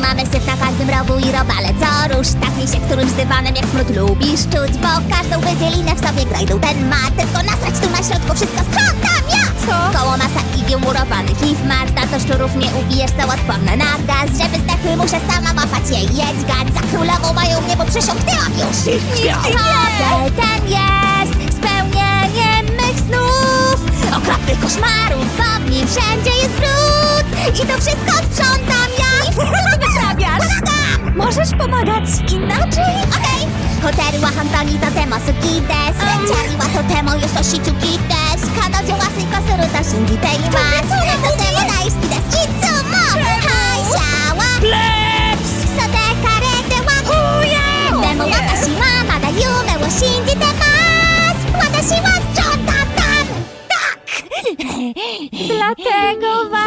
Mamy syf na każdym rogu i robale co rusz? Taki się którymś dywanem jak smród lubisz czuć Bo każdą wydzielinę w sobie grajdą ten ma. Tylko nasrać tu na środku wszystko sprzątam ja Co? Koło masa igieł murowanych i w marta To szczurów nie ubijesz co odporne na gaz. Żeby zdechły muszę sama łapać je i jedź gad Za królową mają mnie, bo przesiąknęłam już Hotel ten jest brud I to wszystko sprzątam ja Co ty wyprawiasz? Pomagam! Możesz pomagać inaczej? Okej! Hoteru Hantoni to temo sukides Leciali wa to temo już o shichukides Kanodzio łasy kosyru to shingi teimas To temo daisukides Itsumo Hai shawa Plebs! Sote karete wa Huja! Demo watashi wa mada yume wo shinjite masu Watashi wa sprzątam tam! Tak! Dlatego warto